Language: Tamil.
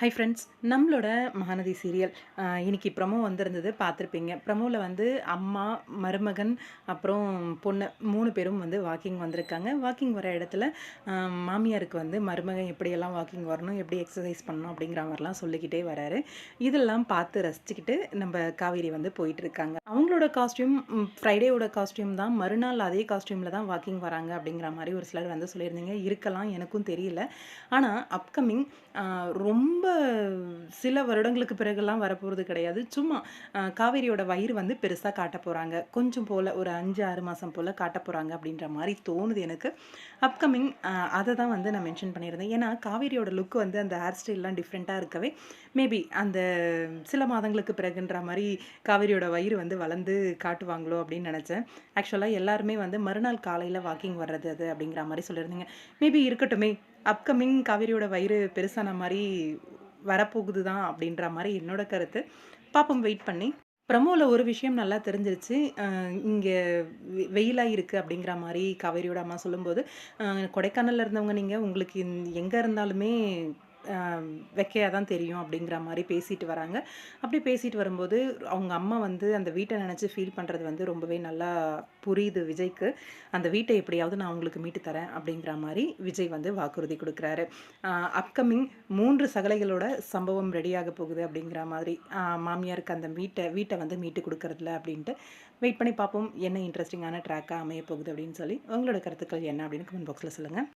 ஹை ஃப்ரெண்ட்ஸ் நம்மளோட மகாநதி சீரியல் இன்றைக்கி ப்ரமோ வந்திருந்தது பார்த்துருப்பீங்க. ப்ரமோவில் வந்து அம்மா மருமகன் அப்புறம் பொண்ணு மூணு பேரும் வந்து வாக்கிங் வந்திருக்காங்க. வாக்கிங் வர இடத்துல மாமியாருக்கு வந்து மருமகன் எப்படியெல்லாம் வாக்கிங் வரணும் எப்படி எக்ஸசைஸ் பண்ணணும் அப்படிங்கிற மாதிரிலாம் சொல்லிக்கிட்டே வராரு. இதெல்லாம் பார்த்து ரசிச்சுக்கிட்டு நம்ம காவேரி வந்து போயிட்டுருக்காங்க. அவங்களோட காஸ்டியூம் ஃப்ரைடேவோட காஸ்டியூம் தான். மறுநாள் அதே காஸ்டியூமில் தான் வாக்கிங் வராங்க அப்படிங்கிற மாதிரி ஒரு சிலர் வந்து சொல்லியிருந்தீங்க. இருக்கலாம் எனக்கும் தெரியல. ஆனால் அப்கமிங் ரொம்ப சில வருடங்களுக்கு பிறகுலாம் வரப்போகிறது கிடையாது. சும்மா காவேரியோட வயிறு வந்து பெருசாக காட்ட போகிறாங்க கொஞ்சம் போல் ஒரு அஞ்சு ஆறு மாதம் போல் காட்ட போகிறாங்க அப்படின்ற மாதிரி தோணுது எனக்கு. அப்கமிங் அதை தான் வந்து நான் மென்ஷன் பண்ணியிருந்தேன். ஏன்னா காவேரியோட லுக் வந்து அந்த ஹேர் ஸ்டைல்லாம் டிஃப்ரெண்ட்டாக இருக்கவே மேபி அந்த சில மாதங்களுக்கு பிறகுன்ற மாதிரி காவேரியோட வயிறு வந்து வளர்ந்து காட்டுவாங்களோ அப்படின்னு நினச்சேன். ஆக்சுவலாக எல்லாருமே வந்து மறுநாள் காலையில் வாக்கிங் வர்றது அது அப்படிங்கிற மாதிரி சொல்லியிருந்தீங்க. மேபி இருக்கட்டுமே அப்கமிங் காவேரியோட வயிறு பெருசான மாதிரி வரப்போகுது தான் அப்படின்ற மாதிரி என்னோட கருத்து. பாப்போம் வெயிட் பண்ணி. ப்ரமோவில் ஒரு விஷயம் நல்லா தெரிஞ்சிருச்சு. இங்கே வெயிலாக இருக்குது அப்படிங்கிற மாதிரி காவேரியோட அம்மா சொல்லும்போது கொடைக்கானலில் கொடைக்கானல்ல இருந்தவங்க நீங்கள் உங்களுக்கு எங்கே இருந்தாலுமே வெக்கையாக தான் தெரியும் அப்படிங்கிற மாதிரி பேசிட்டு வராங்க. அப்படி பேசிட்டு வரும்போது அவங்க அம்மா வந்து அந்த வீட்டை நினச்சி ஃபீல் பண்ணுறது வந்து ரொம்பவே நல்லா புரியுது விஜய்க்கு. அந்த வீட்டை எப்படியாவது நான் உங்களுக்கு மீட்டு தரேன் அப்படிங்கிற மாதிரி விஜய் வந்து வாக்குறுதி கொடுக்குறாரு. அப்கமிங் மூன்று சகலைகளோட சம்பவம் ரெடியாக போகுது அப்படிங்கிற மாதிரி மாமியாருக்கு அந்த வீட்டை வீட்டை வந்து மீட்டு கொடுக்கறதில்ல அப்படின்ட்டு வெயிட் பண்ணி பார்ப்போம். என்ன இன்ட்ரெஸ்டிங்கான ட்ராக்காக அமைய போகுது அப்படின்னு சொல்லி. உங்களோட கருத்துக்கள் என்ன அப்படின்னு கமெண்ட் பாக்ஸில் சொல்லுங்கள்